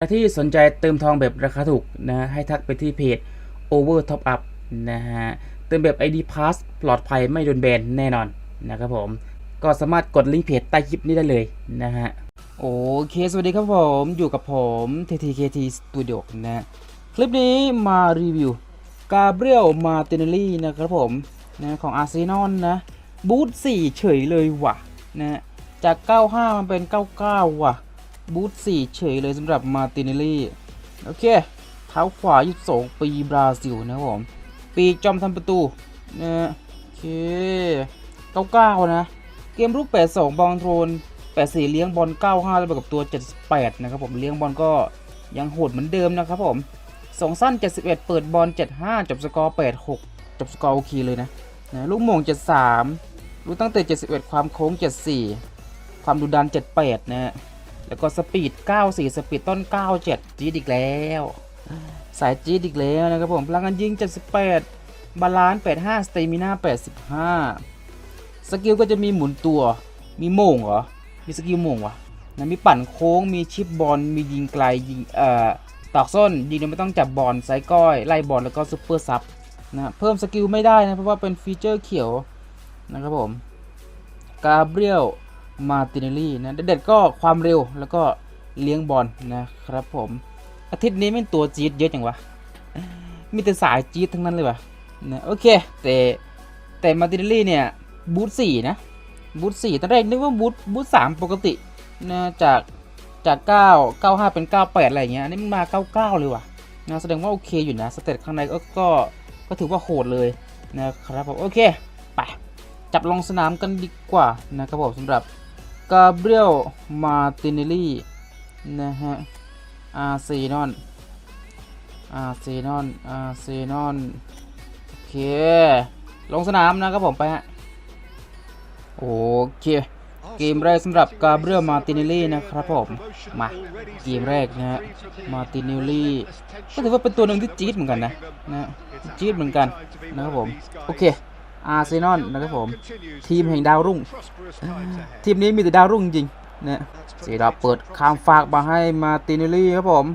ใครที่สนใจเติมทองแบบราคาถูกนะ ให้ทักไปที่เพจ Over Top Up นะฮะ เติมแบบ ID Pass ปลอดภัยไม่โดนแบนแน่นอนนะครับผม ก็สามารถกดลิงก์เพจใต้คลิปนี้ได้เลยนะฮะ โอเค สวัสดีครับผม อยู่กับผม TTKT Studio นะ คลิปนี้มารีวิวกาเบรียลมาติน e ลี่นะครับผมนะของอาร์เซนอลนะ บูท4เฉยเลยว่ะนะจาก 95 มันเป็น 99 ว่ะ บูท4เฉยเลยสำหรับมาติน e ลี่โอเค เท้าขวา 22 ปีบราซิลนะครับผม ปีจอมทำประตูนะโอเค99นะ เกมรูป 82 บอลโทน 84 เลี้ยงบอล 95 แล้วกับตัว 78 นะครับผมเลี้ยงบอลก็ยังโหดเหมือนเดิมนะครับผมสองสั้น 71 เปิดบอล 75 จบสกอร์ 86 จบสกอร์โอเคเลยนะนะลูกโมง 73รู้ตั้งแต่ 71 ความโค้ง 74 ความดุดัน 78 นะฮะ แล้วก็สปีด 94 สปีดต้น 97 จีดอีกแล้ว สายจีดอีกแล้วนะครับผมพลังงานยิง 78 บาลานซ์ 85 สเตมิน่า 85 สกิลก็จะมีหมุนตัว มีโมงเหรอ มีสกิลโมงวะนะมีปั่นโค้ง มีชิปบอล มียิงไกล ยิง เอ่อ ตอกส้น ยิงโดยไม่ต้องจับบอลไซส์ก้อย ไล่บอล แล้วก็ซุปเปอร์ซับนะ เพิ่มสกิลไม่ได้นะ เพราะว่าเป็นฟีเจอร์เขียวนะครับผม กาเบรียล มาติน e ลี่นะเด็ดก็ความเร็วแล้วก็เลี้ยงบอลนะครับผมอาทิตย์นี้ไม่ตัวจี๊ดเยอะจังวะ มีแต่สายจี๊ดทั้งนั้นเลยวะนะโอเค แต่แต่มาติน e ลี่เนี่ยบูทสี่นะบูทสี่ตอนแรกนึกว่าบูทบูทสามปกตินะจากจากเก้าเก้าห้าเป็นเก้าแปดอะไรเงี้ยอันนี้มันมาเก้าเก้าเลยว่ะนะแสดงว่าโอเคอยู่นะสเตตข้างในก็ก็ก็ถือว่าโหดเลยนะครับผมโอเคไปจับลงสนามกันดีกว่านะครับผมสำหรับ กาเบรียลมาตินเนลลี่นะฮะอาร์เซนอลอาร์เซนอลอาร์เซนอลโอเค ลงสนามนะครับผมไปฮะ โอเค เกมแรกสำหรับกาเบรียลมาตินเนลลี่นะครับผม มา เกมแรกนะฮะ มาตินเนลลี่ก็ถือว่าเป็นตัวหนึ่งที่จี๊ดเหมือนกันนะนะจี๊ดเหมือนกันนะครับผม โอเค อาร์เซนอลนะครับผม ทีมแห่งดาวรุ่ง ทีมนี้มีแต่ดาวรุ่งจริงนะสีดาเปิดข้ามฝากมาให้มาตินเนลลี่ครับผม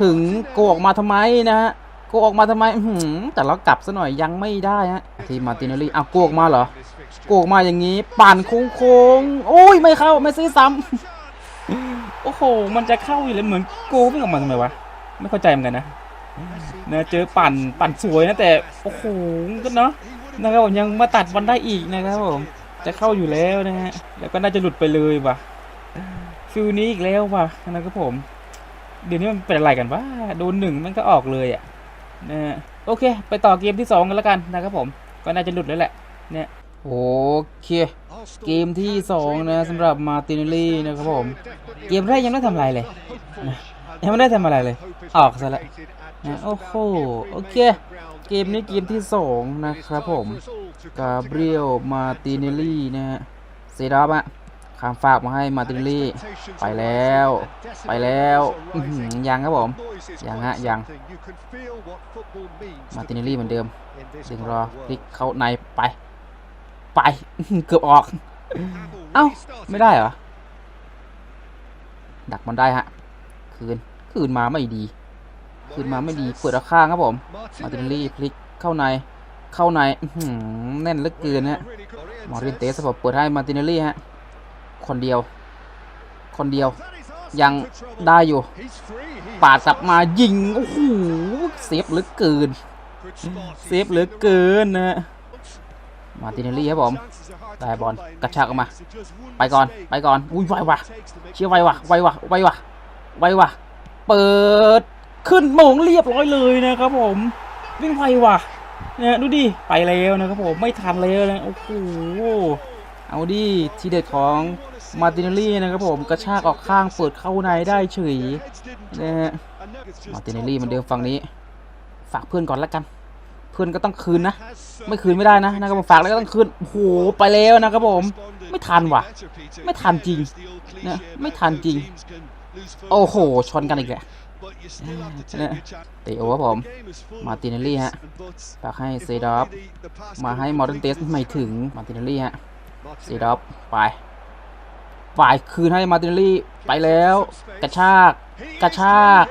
ถึงโกออกมาทำไมนะฮะโกออกมาทำไมอื้อหือแต่เรากลับซะหน่อยยังไม่ได้ฮะทีมมาตินเนลลี่อ้าวโกออกมาเหรอโกกมาอย่างนี้ปั่นโค้งโค้งๆโอ้ยไม่เข้าไม่ซื้อซ้ำโอ้โหมันจะเข้าอยู่เลยเหมือนโกวิ่งออกมาทำไมวะไม่เข้าใจเหมือนกันนะเนะเจอปั่นปั่นสวยนะแต่โอ้โหก็เนาะนะครับผมยังมาตัดบอลได้อีกนะครับผมจะเข้าอยู่แล้วนะฮะแล้วก็น่าจะหลุดไปเลยว่ะฟิลนี้อีกแล้วว่ะนะครับผม เดี๋ยวนี้มันเป็นอะไรกันวะโดนหนึ่งมันก็ออกเลยอะนะฮะโอเค ไปต่อเกมที่สองกันแล้วกันนะครับผมก็น่าจะหลุดแล้วแหละเนี่ยโอเคเกมที่ 2 นะสำหรับมาตินลี่นะครับผม เกมแรกยังไม่ได้ทำอะไรเลยยังไม่ได้ทำอะไรเลย ออกซะแล้ว นะโอ้โหโอเค เกมนี้เกมที่ 2 นะครับผมกาเบรียลมาติน e ลี่นะฮะเซดับอะข้ามฝากมาให้มาติน e ลี่ ไปแล้ว ไปแล้วยังครับผมยังฮะยังมาติน e ลี่เหมือนเดิมดึงรอพลิกเข้าในไป ไปเกือบออก เอ้า ไม่ได้เหรอ ดักมันได้ฮะ คืน คืนมาไม่ดี คืนมาไม่ดีเปิดราคางครับผมมาตินลี่พลิกเข้าในเข้าในแน่นเหลือเกินฮะมอรินเตสผมเปิดให้มาตินลี่ฮะคนเดียว คนเดียวยังได้อยู่ ปาดกลับมายิง โอ้โหเซฟเหลือเกินเซฟเหลือเกินนะมาตินลี่ครับผมได้บอลกระชากออกมา ไปก่อนไปก่อนอุ้ยไวว่ะเชื่อไวว่ะไวว่ะไวว่ะไวว่ะเปิด ขึ้นโมงเรียบร้อยเลยนะครับผม วิ่งไวว่ะเนี่ยดูดิ ไปแล้วนะครับผมไม่ทันแล้วนะโอ้โหเอาดิทีเด็ดของมาตินเนลลี่นะครับผมกระชากออกข้างเปิดเข้าในได้เฉยนะฮะมาตินเนลลี่มันเดิมฝั่งนี้ ฝากเพื่อนก่อนแล้วกัน เพื่อนก็ต้องคืนนะ ไม่คืนไม่ได้นะนะครับผมฝากแล้วก็ต้องคืนโอ้โหไปแล้วนะครับผม ไม่ทันว่ะ ไม่ทันจริงนะไม่ทันจริง โอ้โหชนกันอีกแหละ เนี่ยเตะโอครับผม มาตินเนลลี่ฮะฝากให้เซดอฟมาให้มอร์เตนเตสไม่ถึงมาตินเนลลี่ฮะเซดอฟไปฝ่ายคืนให้มาร์ตินเนลลี่ไปแล้ว กระชาก กระชาก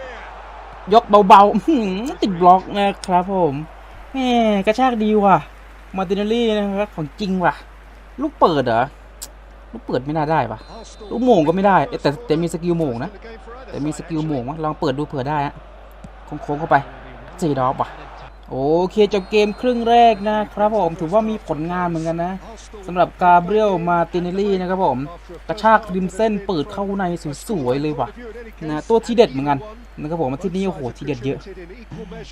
ยกเบาๆอื้อหือติดบล็อกนะครับผมแหมกระชากดีว่ะ มาร์ตินเนลลี่นะครับของจริงว่ะ ลูกเปิดเหรอลูกเปิดไม่น่าได้ปะลูกโมงก็ไม่ได้เอ๊ะแต่แต่มีสกิลโมงนะ แต่มีสกิลโมงวะลองเปิดดูเผื่อได้ฮะโค้งเข้าไปเจดอฟว่ะโอเคจบเกมครึ่งแรกนะครับผมถือว่ามีผลงานเหมือนกันนะสำหรับกาเบรียลมาตินเนลลี่นะครับผมกระชากริมเส้นเปิดเข้าในสวยๆเลยว่ะนะตัวที่เด็ดเหมือนกันนะครับผมที่นี่โอ้โหที่เด็ดเยอะ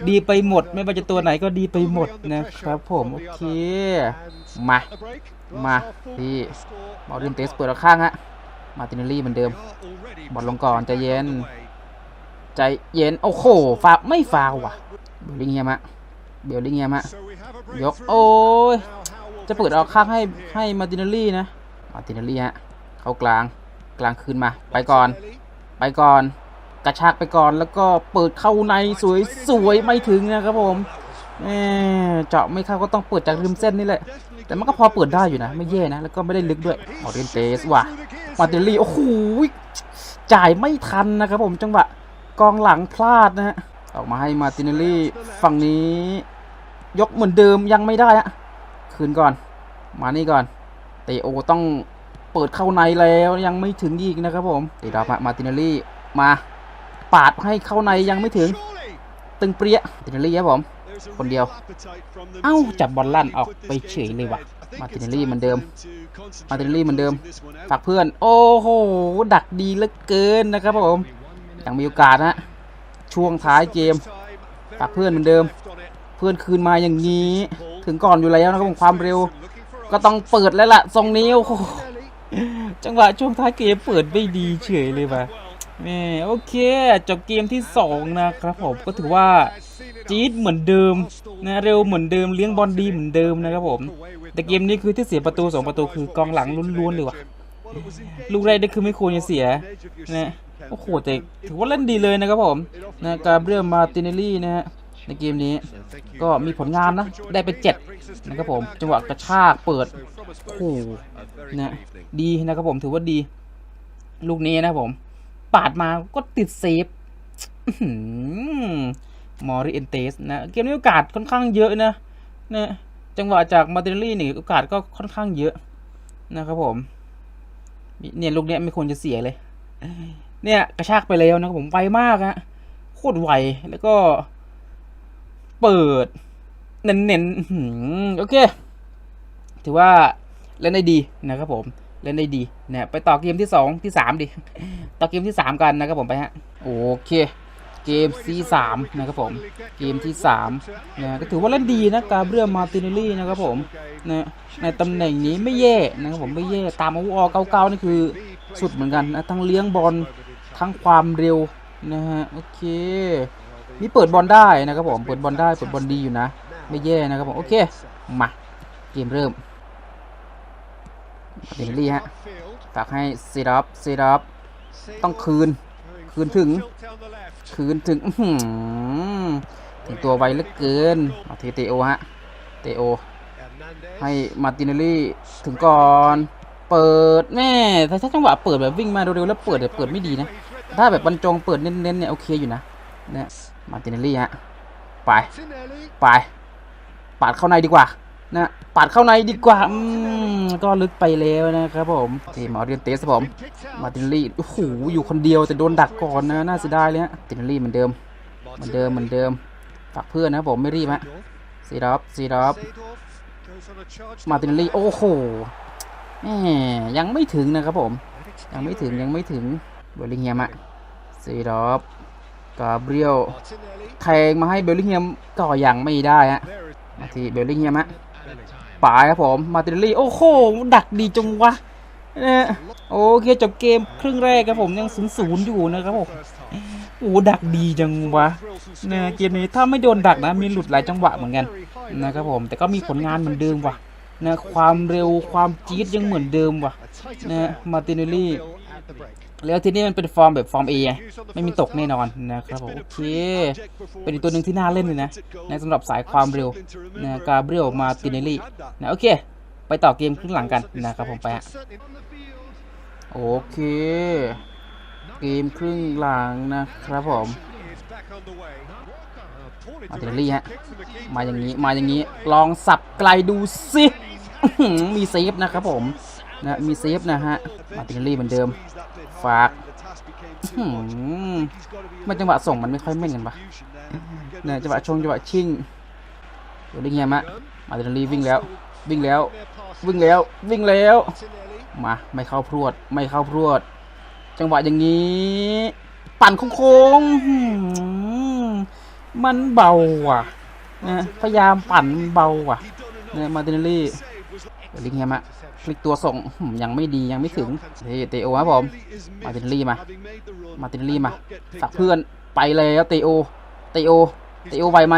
ดีไปหมดไม่ว่าจะตัวไหนก็ดีไปหมดนะครับผมโอเคมามาที่บอลริมเตสเปิดเอาข้างฮะ มาตินเนลลี่เหมือนเดิม บอลลงก่อนใจเย็น ใจเย็น โอ้โหฟาวไม่ฟาวว่ะ เบลลิงเฮียมะเบลลิงเฮียมะยก โอ้ย จะเปิดเอาข้างให้ให้มาตินเนลลี่นะ มาตินเนลลี่ฮะ เข้ากลาง กลางคืนมา ไปก่อน ไปก่อน กระชากไปก่อน แล้วก็เปิดเข้าในสวยสวยไม่ถึงนะครับผมแหมเจาะไม่เข้าก็ต้องเปิดจากริมเส้นนี่แหละ แต่มันก็พอเปิดได้อยู่นะ ไม่แย่นะ แล้วก็ไม่ได้ลึกด้วยออเรนเตสว่ะ มาตินเนลลี่โอ้โหจ่ายไม่ทันนะครับผมจังหวะกองหลังพลาดนะฮะออกมาให้มาตินเนลลี่ฝั่งนี้ ยกเหมือนเดิมยังไม่ได้อะคืนก่อน มานี่ก่อนเตโอต้องเปิดเข้าในแล้วยังไม่ถึงอีกนะครับผมตีดาวมาตินเนลลี่มาปาดให้เข้าในยังไม่ถึง ตึงเปรี้ยตินเนลลี่ครับผม คนเดียว เอ้า จับบอลลั่นออกไปเฉยเลยว่ะ มาตินเนลลี่เหมือนเดิม มาตินเนลลี่เหมือนเดิม ฝากเพื่อน โอ้โห ดักดีเหลือเกินนะครับผม ยังมีโอกาสนะ ช่วงท้ายเกม ฝากเพื่อนเหมือนเดิม เพื่อนคืนมาอย่างนี้ ถึงก่อนอยู่แล้วนะครับผมความเร็ว ก็ต้องเปิดแล้วล่ะทรงนี้โอ้โห จังหวะช่วงท้ายเกมเปิดไม่ดีเฉยเลยว่ะ แม่โอเคจบเกมที่สองนะครับผมก็ถือว่าจี๊ดเหมือนเดิมนะเร็วเหมือนเดิมเลี้ยงบอลดีเหมือนเดิมนะครับผม แต่เกมนี้คือที่เสียประตูสองประตูคือกองหลังล้วนๆเลยว่ะลูกแรกนี่คือไม่ควรจะเสียนะโอ้โหแต่ถือว่าเล่นดีเลยนะครับผมนะกาเบรียลมาตินเนลลี่นะฮะในเกมนี้ก็มีผลงานนะ ได้ไปเจ็ดนะครับผมจังหวะกระชากเปิดโอ้โหนะดีนะครับผมถือว่าดี ลูกนี้นะครับผม ปาดมาก็ติดเซฟมอริเอนเตสนะเกมนี้โอกาสค่อนข้างเยอะนะนะจังหวะจากมาเนลลี่นี่โอกาสก็ค่อนข้างเยอะนะครับผมเนี่ยลูกเนี้ยไม่ควรจะเสียเลย เนี่ยกระชากไปแล้วนะครับผมไวมากฮะโคตรไวแล้วก็ เปิด เน้นๆโอเค ถือว่าเล่นได้ดีนะครับผม เล่นได้ดีนะไปต่อเกมที่สองที่สามดิ ต่อเกมที่สามกันนะครับผมไปฮะโอเค เกมที่สามนะครับผมเกมที่สามนะก็ถือว่าเล่นดีนะกาเบรียลมาตินลลี่นะครับผมนะในตำแหน่งนี้ไม่แย่นะครับผมไม่แย่ตามอาวุธเก้าๆนี่คือสุดเหมือนกันนะทั้งเลี้ยงบอลทั้งความเร็วนะฮะโอเคมีเปิดบอลได้นะครับผมเปิดบอลได้เปิดบอลดีอยู่นะ ไม่แย่นะครับผมโอเคมาเกมเริ่ม เดนลี่ฮะฝากให้ซีดับซีดับต้องคืน คืนถึง คืนถึงอื้อหือถึงตัวไวเหลือเกินมาทีเตโอฮะเตโอ ให้มาตินเนลลี่ถึงก่อน เปิดแม่แต่ถ้าจังหวะเปิดแบบวิ่งมาเร็วๆแล้วเปิดแบบเปิดไม่ดีนะ ถ้าแบบบรรจงเปิดเน้นๆเนี่ยโอเคอยู่นะเนี่ยมาตินเนลลี่ฮะไป ไปปาดเข้าในดีกว่า นะปาดเข้าในดีกว่าอืมก็ลึกไปแล้วนะครับผมทีมออเรียนเตสครับผม มาตินลี่โอ้โหอยู่คนเดียวแต่โดนดักก่อนนะน่าเสียดายเลยฮะมาตินลี่เหมือนเดิมเหมือนเดิมเหมือนเดิมฝากเพื่อนนะผมไม่รีบฮะซีดอฟซีดอฟมาตินลี่โอ้โหแหมยังไม่ถึงนะครับผม ยังไม่ถึงยังไม่ถึงเบลลิงแฮมอะซีดอฟกาเบรียลแทงมาให้เบลลิงแฮมก็ยังไม่ได้ฮะมาที่เบลลิงแฮมอะ ป่ายครับผม มาตินเนลลี่ โอ้โห ดักดีจังวะนี่ยโอเคจบเกมครึ่งแรกครับผมยังศูนย์ศูนย์อยู่นะครับผมโอ้ดักดีจังวะเนี่ยเกมนี้ถ้าไม่โดนดักนะ มีหลุดหลายจังหวะเหมือนกันนะครับผมแต่ก็มีผลงานเหมือนเดิมว่ะนะความเร็วความจี๊ดยังเหมือนเดิมว่ะนะมาตินเนลลี่ แล้วทีนี้มันเป็นฟอร์มแบบฟอร์มเอไม่มีตกแน่นอนนะครับผมโอเค เป็นอีกตัวหนึ่งที่น่าเล่นเลยนะนะสำหรับสายความเร็วนะกาเบรียลมาร์ตินเนลลี่นะโอเค ไปต่อเกมครึ่งหลังกันนะครับผมไปฮะโอเค เกมครึ่งหลังนะครับผมมาร์ติเนลลี่ฮะมาอย่างนี้มาอย่างนี้ลองสับไกลดูสิอื้อหือมีเซฟนะครับผม นะมีเซฟนะฮะมาตินลี่เหมือนเดิม ฝากอื้อหือไม่จังหวะส่งมันไม่ค่อยแม่นกันปะเนี่ยจังหวะชงจังหวะชิงเดี๋ยวได้เงียมะมาตินลี่วิ่งแล้ว วิ่งแล้ว วิ่งแล้ว วิ่งแล้ว มาไม่เข้าพรวด ไม่เข้าพรวด จังหวะอย่างนี้ ปั่นโค้งมันเบาว่ะนะพยายามปั่นเบาว่ะเนี่ยมาตินเนลลี่เดี๋ยวลิงเฮียมะ คลิกตัวส่งยังไม่ดียังไม่ถึงเตโอครับผมมาตินลี่มามาตินลี่มาสักเพื่อนไปแล้วเตโอเตโอเตโอไหวไหม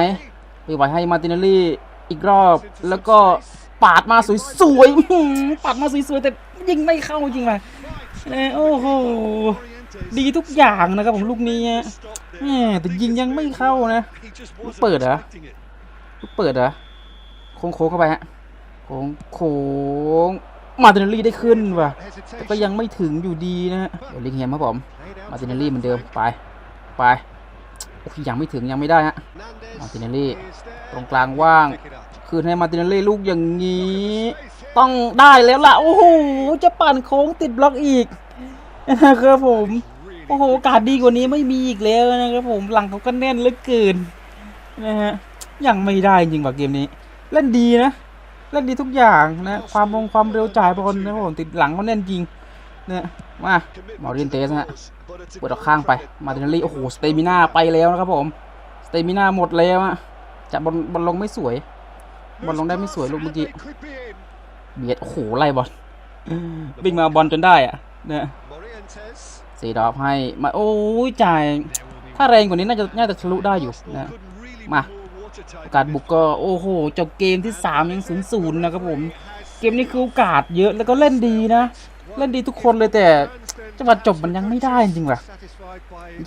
ไม่ไหวให้มาตินลี่อีกรอบแล้วก็ปาดมาสวยๆปาดมาสวยๆแต่ยิงไม่เข้าจริงว่ะโอ้โหดีทุกอย่างนะครับผมลูกนี้แหมแต่ยิงยังไม่เข้านะลูกเปิดเหรอลูกเปิดเหรอโค้งโค้งเข้าไปฮะโค้งโค้ง มาตินลลี่ได้ขึ้นว่ะแต่ก็ยังไม่ถึงอยู่ดีนะฮะเดี๋ยวลิงเฮียมครับผม มาตินลลี่เหมือนเดิมไปไปโอ้ยยังไม่ถึงยังไม่ได้ฮะมาตินลลี่ตรงกลางว่าง คืนให้มาตินลลี่ลูกอย่างนี้ ต้องได้แล้วล่ะ โอ้โหจะปั่นโค้งติดบล็อกอีกนะครับผมโอ้โหโอกาสดีกว่านี้ไม่มีอีกแล้วนะครับผมหลังเขาก็แน่นเหลือเกินนะฮะยังไม่ได้จริงว่ะเกมนี้ เล่นดีนะ เล่นดีทุกอย่างนะความลงความเร็วจ่ายบอลนะครับผมติดหลังเขาแน่นจริงนะมาหมอเรียนเตสฮะเปิดออกข้างไปมาตินาลีโอ้โหสเตมิน่าไปแล้วนะครับผมสเตมิน่าหมดแล้วอะจับบอลบอลลงไม่สวยบอลลงได้ไม่สวยลูกเมื่อกี้เบียดโอ้โหไล่บอลวิ่งมาบอลจนได้อะเนี่ยสีดอกให้มาโอ้ยจ่ายถ้าแรงกว่านี้น่าจะน่าจะทะลุได้อยู่นะมา โอกาสบุกก็โอ้โหจบเกมที่ 3 ยังศูนย์ศูนย์นะครับผม เกมนี้คือโอกาสเยอะแล้วก็เล่นดีนะ เล่นดีทุกคนเลยแต่จังหวะจบมันยังไม่ได้จริงว่ะ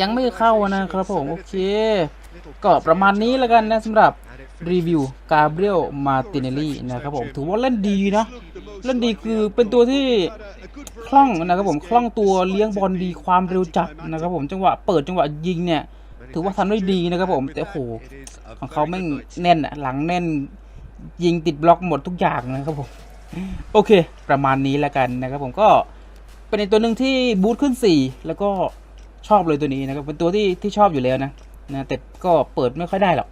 ยังไม่เข้านะครับผม โอเค ก็ประมาณนี้แล้วกันนะสำหรับรีวิวกาเบรียลมาติเนลลี่นะครับผมถือว่าเล่นดีนะเล่นดีคือเป็นตัวที่คล่องนะครับผมคล่องตัวเลี้ยงบอลดีความเร็วจัดนะครับผมจังหวะเปิดจังหวะยิงเนี่ย ถือว่าทำได้ดีนะครับผมแต่โหของเขาแม่งแน่นอะหลังแน่นยิงติดบล็อกหมดทุกอย่างนะครับผมโอเค ประมาณนี้แล้วกันนะครับผมก็เป็นในตัวหนึ่งที่บูทขึ้น 4 แล้วก็ชอบเลยตัวนี้นะครับเป็นตัวที่ที่ชอบอยู่แล้วนะนะแต่ก็เปิดไม่ค่อยได้หรอก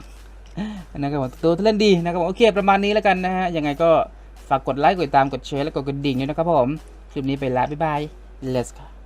นะครับผมตัวที่เล่นดีนะครับผมโอเคประมาณนี้แล้วกันนะฮะยังไงก็ฝากกดไลค์กดติดตามกดแชร์และกดกระดิ่งด้วยนะครับผม คลิปนี้ไปแล้วบ๊ายบาย let's go